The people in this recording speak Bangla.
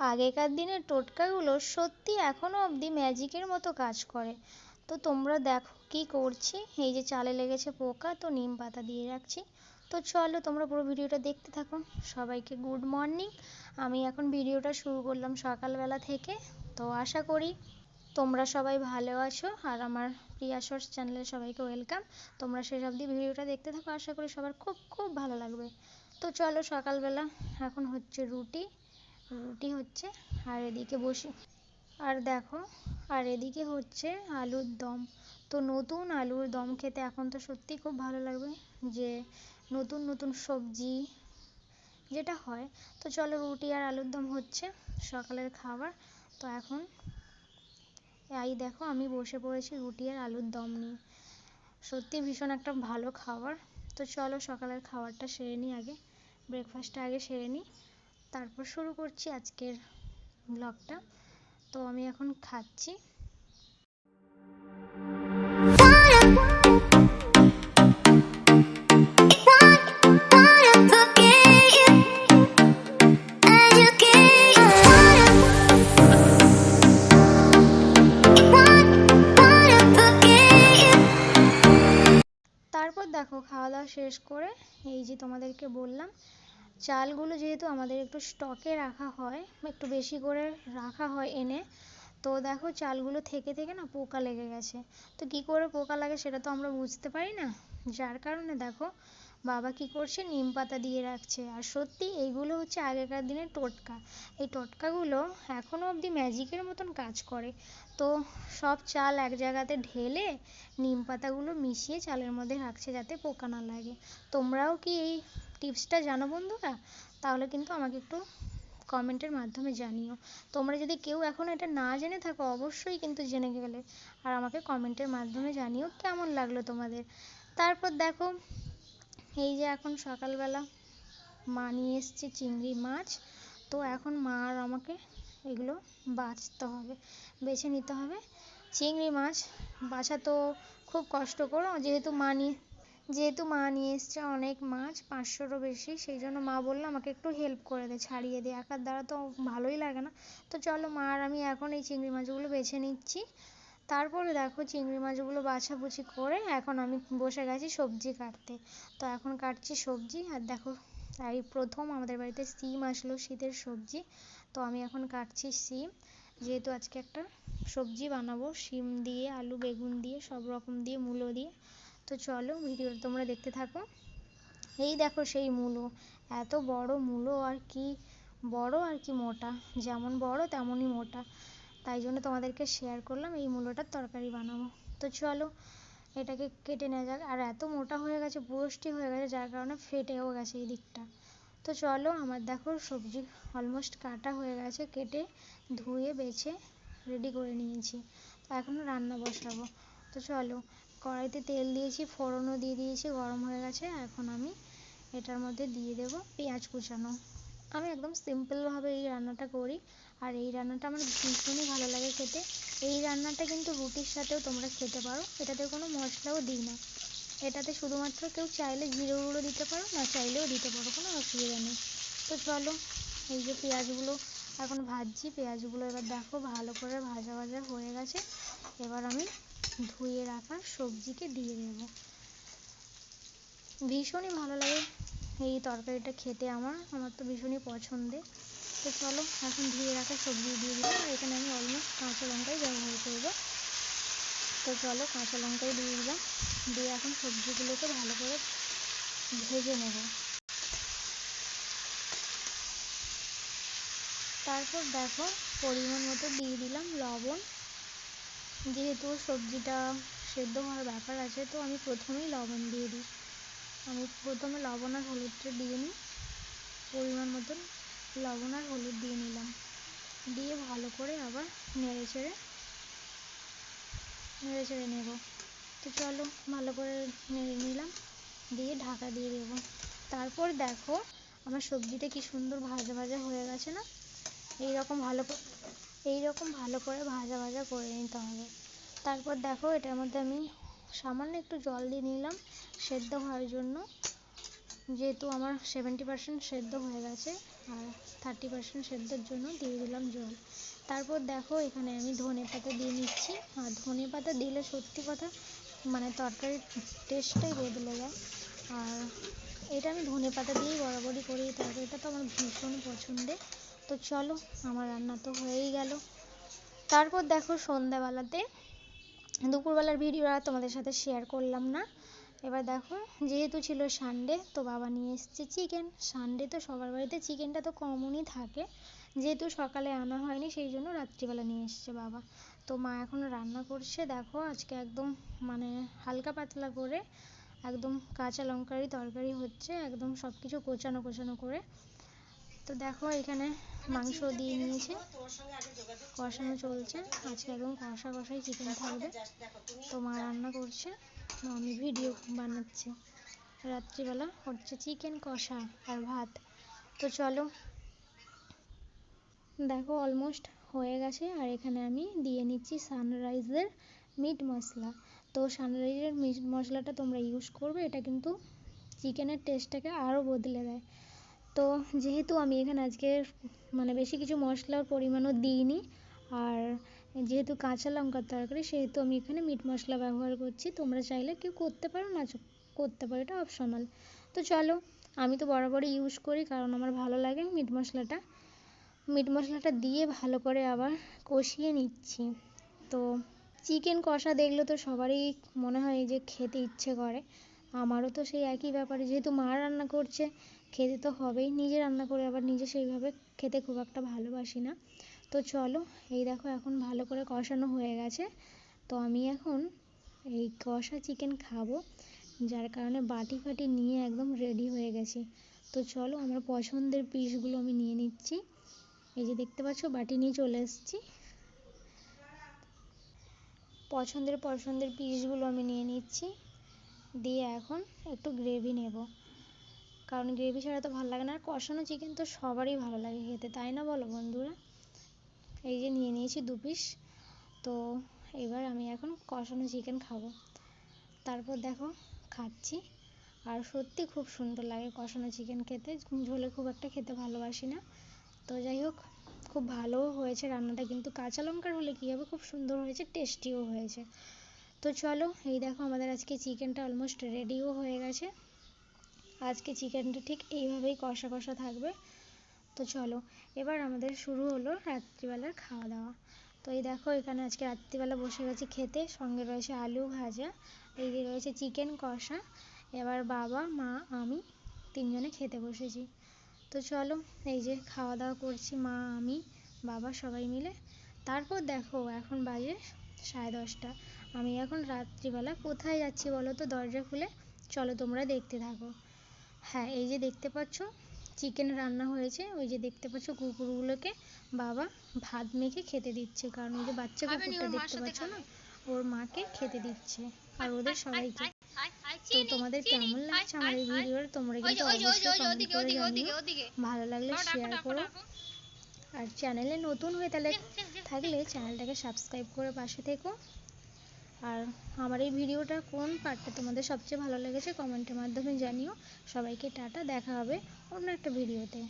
আগেকার দিনের টোটকাগুলো সত্যি এখনও অবধি ম্যাজিকের মতো কাজ করে। তো তোমরা দেখো কি করছি। এই যে চালে লেগেছে পোকা, তো নিম পাতা দিয়ে রাখছি। তো চলো তোমরা পুরো ভিডিওটা দেখতে থাকো। সবাইকে গুড মর্নিং। আমি এখন ভিডিওটা শুরু করলাম সকালবেলা থেকে। তো আশা করি তোমরা সবাই ভালো আছো আর আমার প্রিয়া শর্টস চ্যানেলে সবাইকে ওয়েলকাম। তোমরা শেষ অবধি ভিডিওটা দেখতে থাকো। আশা করি সবার খুব খুব ভালো লাগবে। তো চলো সকালবেলা এখন হচ্ছে রুটি। রুটি হচ্ছে আর এদিকে বসে, আর দেখো, আর এদিকে হচ্ছে আলুর দম। তো নতুন আলুর দম খেতে এখন তো সত্যিই খুব ভালো লাগবে যে নতুন নতুন সবজি যেটা হয়। তো চলো রুটি আর আলুর দম হচ্ছে সকালের খাবার। তো এখন এই দেখো আমি বসে পড়েছি রুটি আর আলুর দম নিয়ে। সত্যি ভীষণ একটা ভালো খাবার। তো চলো সকালের খাবারটা সেরে নিই আগে ব্রেকফাস্টটা আগে সেরে নিই। তারপর শুরু করছি আজকের ব্লগটা তো আমি এখন খাচ্ছি। তারপর দেখো, খাওয়া দাওয়া শেষ করে এই যে তোমাদেরকে বললাম চালগুলো যেহেতু আমাদের একটু স্টকে রাখা হয়, একটু বেশি করে রাখা হয় এনে, তো দেখো চালগুলো থেকে থেকে না পোকা লেগে গেছে। তো কি করে পোকা লাগে সেটা তো আমরা বুঝতে পারি না। যার কারণে দেখো বাবা কি করছে? নিম পাতা দিয়ে রাখছে। আর সত্যি এইগুলো হচ্ছে আগেকার দিনের টোটকা। এই টোটকাগুলো এখনও অবধি ম্যাজিকের মতন কাজ করে। তো সব চাল এক জায়গাতে ঢেলে নিম পাতাগুলো মিশিয়ে চালের মধ্যে রাখছে যাতে পোকা না লাগে। তোমরাও কি এই টিপসটা জানো বন্ধুরা? তাহলে কিন্তু আমাকে একটু কমেন্টের মাধ্যমে জানিও। তোমরা যদি কেউ এখন এটা না জেনে থাকো, অবশ্যই কিন্তু জেনে গেলে। আর আমাকে কমেন্টের মাধ্যমে জানিও কেমন লাগল তোমাদের। তারপর দেখো এই যে এখন সকালবেলা মা নিয়ে এসছে চিংড়ি মাছ, তো এখন মা আর আমাকে এগুলো বাছতে হবে, বেছে নিতে হবে। চিংড়ি মাছ বাছা তো খুব কষ্টকর, যেহেতু মা নিয়ে, যেহেতু মা নিয়ে এসছে অনেক মাছ, পাঁচশোরও বেশি, সেই জন্য মা বলল আমাকে একটু হেল্প করে দে, ছাড়িয়ে দে, একার দ্বারা তো ভালোই লাগে না। তো চলো মা আর আমি এখন এই চিংড়ি মাছগুলো বেছে নিচ্ছি। তারপরে দেখো চিংড়ি মাছগুলো বাছাবুছি করে এখন আমি বসে গেছি সবজি কাটতে। তো এখন কাটছি সবজি আর দেখো এই প্রথম আমাদের বাড়িতে সিম আসলো শীতের সবজি। তো আমি এখন কাটছি সিম। যেহেতু আজকে একটা সবজি বানাবো শিম দিয়ে, আলু, বেগুন দিয়ে, সব রকম দিয়ে, মূলো দিয়ে। তো চলো ভিডিওটা তোমরা দেখতে থাকো। এই দেখো সেই মূলো, এত বড় মূলো আর কি বড় আর কি মোটা। যেমন বড় তেমনই মোটা। তাই জন্য তোমাদেরকে শেয়ার করলাম, এই মূলোটার তরকারি বানাবো। তো চলো, এটাকে কেটে নেওয়া যাক। আর এত মোটা হয়ে গেছে পুরষ্টি হয়ে গেছে, যার কারণে ফেটেও গেছে এই দিকটা। তো চলো, আমার দেখো সবজি অলমোস্ট কাটা হয়ে গেছে, কেটে ধুয়ে, বেছে রেডি করে নিয়েছি। তো এখন রান্না বসাবো। তো চলো, কড়াইতে তেল দিয়েছি, ফোড়নও দিয়ে দিয়েছি, গরম হয়ে গেছে। এখন আমি এটার মধ্যে দিয়ে দেব পেঁয়াজ কুচানো। আমি একদম সিম্পলভাবে এই রান্নাটা করি। আর এই রান্নাটা আমার ভীষণই ভালো লাগে খেতে। এই রান্নাটা কিন্তু রুটির সাথেও তোমরা খেতে পারো। এটাতে কোনো মশলাও দিই না। এটাতে শুধুমাত্র কেউ চাইলে জিরে গুঁড়ো দিতে পারো, না চাইলেও দিতে পারো, কোনো অসুবিধা নেই। তো চলো, এই যে পেঁয়াজগুলো এখন ভাজছি। পেঁয়াজগুলো এবার দেখো ভালো করে ভাজা ভাজা হয়ে গেছে। এবার আমি ধুয়ে রাখা সবজিকে দিয়ে দেব। ভীষণই ভালো লাগে। এই তরকারিটা খেতে আমার আমার তো ভীষণই পছন্দের। তো চলো, এখন ধুয়ে রাখা সবজি দিয়ে দিলাম, আর এখানে আমি অলমোস্ট কাঁচা লঙ্কাই ব্যবহার করব। তো চলো, কাঁচা লঙ্কাই দিয়ে দিলাম, দিয়ে এখন সবজিগুলোকে ভালো করে ভেজে নেব। তারপর দেখো, পরিমাণ মতো দিয়ে দিলাম লবণ। যেহেতু সবজিটা সেদ্ধ হওয়ার ব্যাপার আছে, তো আমি প্রথমেই লবণ দিয়ে দিই। আমি প্রথমে লবণ আর হলুদটা দিয়ে নিই। পরিমাণ মতন লবণ আর হলুদ দিয়ে নিলাম। দিয়ে ভালো করে আবার নেড়ে চেড়ে নেড়ে চেড়ে নেব। তো চলো ভালো করে নেড়ে নিলাম, দিয়ে ঢাকা দিয়ে দেবো। তারপর দেখো আমার সবজিটা কি সুন্দর ভাজা ভাজা হয়ে গেছে না? এই রকম ভালো এই রকম ভালো করে ভাজা ভাজা করে নিতে হবে। তারপর দেখো এটার মধ্যে আমি সামান্য একটু জল দিয়ে নিলাম, সেদ্ধ হওয়ার জন্য। যেহেতু আমার সেভেন্টি পার্সেন্ট সেদ্ধ হয়ে গেছে, আর থার্টি পার্সেন্ট সেদ্ধর জন্য দিয়ে দিলাম জল। তারপর দেখো এখানে আমি ধনে পাতা দিয়ে নিচ্ছি। আর ধনে পাতা দিলে সত্যি কথা মানে তরকারির টেস্টটাই বদলে যায়। আর এটা আমি ধনে পাতা দিয়েই বরাবরই করি তরকারিটা তো আমার ভীষণ পছন্দের। তো চলো, আমার রান্না তো হয়েই গেল। তারপর দেখো সন্ধ্যাবেলাতে দুপুরবেলার ভিডিও আর তোমাদের সাথে শেয়ার করলাম না। এবার দেখো, যেহেতু ছিল সানডে তো বাবা নিয়ে এসছে চিকেন সানডে তো সবার বাড়িতে চিকেনটা তো কমনই থাকে। যেহেতু সকালে আনা হয়নি, সেই জন্য রাত্রিবেলা নিয়ে এসছে বাবা। তো মা এখন রান্না করছে। দেখো, আজকে একদম মানে হালকা পাতলা করে একদম কাঁচা লঙ্কারই তরকারি হচ্ছে। একদম সব কিছু কোচানো কোচানো করে। তো দেখো, এখানে মাংস দিয়ে নিয়েছে। কষানো চলছে। আজকে একদম কষা কষাই চিকেন থাকবে। তো মা রান্না করছে। আমি ভিডিও বানাচ্ছি। রাত্রিবেলা হচ্ছে চিকেন কষা আর ভাত। তো চলো। দেখো অলমোস্ট হয়ে গেছে। আর এখানে আমি দিয়ে নিচ্ছি সানরাইজের মিট মশলা। তো সানরাইজের মিট মশলাটা তোমরা ইউজ করবে। এটা কিন্তু চিকেনের টেস্টটাকে আরও বদলে দেয়। তো যেহেতু আমি এখানে আজকে মানে বেশি কিছু মশলার পরিমাণও দিইনি, আর যেহেতু কাঁচা লঙ্কার তরকারি, সেহেতু আমি এখানে মিট মশলা ব্যবহার করছি। তোমরা চাইলে কেউ করতে পারো, না করতে পারো, এটা অপশনাল তো চলো, আমি তো বরাবরই ইউজ করি, কারণ আমার ভালো লাগে মিট মশলাটা। মিট মশলাটা দিয়ে ভালো করে আবার কষিয়ে নিচ্ছি। তো চিকেন কষা দেখলে তো সবারই মনে হয় যে খেতে ইচ্ছে করে। আমারও তো সেই একই ব্যাপারে, যেহেতু মা রান্না করছে খেতে তো হবেই। নিজে রান্না করে আবার নিজে সেইভাবে খেতে খুব একটা ভালোবাসি না। তো চলো, এই দেখো এখন ভালো করে কষানো হয়ে গেছে। তো আমি এখন এই কষা চিকেন খাব, যার কারণে বাটি ফাটি নিয়ে একদম রেডি হয়ে গেছি। তো চলো, আমার পছন্দের পিসগুলো আমি নিয়ে নিচ্ছি। এই যে দেখতে পাচ্ছ, বাটি নিয়ে চলে এসেছি। পছন্দের পছন্দের পিসগুলো আমি নিয়ে নিচ্ছি। দিয়ে এখন একটু গ্রেভি নেব। কারণ গ্রেভি ছাড়া তো ভালো লাগে না। আর কষানো চিকেন তো সবারই ভালো লাগে খেতে, তাই না বলো বন্ধুরা? এই যে নিয়ে নিয়েছি দু পিস তো এবার আমি এখন কষানো চিকেন খাব। তারপর দেখো, খাচ্ছি। আর সত্যি খুব সুন্দর লাগে কষানো চিকেন খেতে। ঝোলে খুব একটা খেতে ভালোবাসি না। তো যাই হোক, খুব ভালোও হয়েছে রান্নাটা, কিন্তু কাঁচা লঙ্কার হলে কী হবে? খুব সুন্দর হয়েছে টেস্টিও হয়েছে। তো চলো, এই দেখো আমাদের আজকে চিকেনটা অলমোস্ট রেডিও হয়ে গেছে। আজকে চিকেনটা ঠিক এইভাবেই কষা কষা থাকবে। তো চলো, এবার আমাদের শুরু হলো রাত্রিবেলার খাওয়া দাওয়া তো এই দেখো, এখানে আজকে রাত্রিবেলা বসে গেছি খেতে, সঙ্গে রয়েছে আলু ভাজা, এই রয়েছে চিকেন কষা। এবার বাবা, মা, আমি তিনজনে খেতে বসেছি। তো চলো, এই যে খাওয়া দাওয়া করছি মা, আমি, বাবা সবাই মিলে। তারপর দেখো, এখন বাজে সাড়ে দশটা। আমি এখন রাত্রিবেলা কোথায় যাচ্ছি বলো তো দরজা খুলে? চলো তোমরা দেখতে থাকো। হ্যাঁ এই যে দেখতে পাচ্ছ চিকেন রান্না হয়েছে। ওই যে দেখতে পাচ্ছ কুকুরগুলোকে বাবা ভাত মেখে খেতে দিচ্ছে। কারণ ওই যে বাচ্চা কুকুরটা দেখতে পাচ্ছ না? ওর মাকে খেতে দিচ্ছে। আর ওদের সবাইকে। তো তোমাদের কেমন লাগছে আমার এই ভিডিওটা তোমরা কিন্তু অবশ্যই কমেন্ট করে জানিও। ভালো লাগলে শেয়ার করো। আর চ্যানেলে নতুন হয়ে তাহলে থাকলে চ্যানেলটাকে সাবস্ক্রাইব করে পাশে থেকো। আর আমার এই ভিডিওটা কোন পার্টটা তোমাদের সবচেয়ে ভালো লেগেছে কমেন্টের মাধ্যমে জানিও। সবাইকে টাটা, দেখা হবে অন্য একটা ভিডিওতে।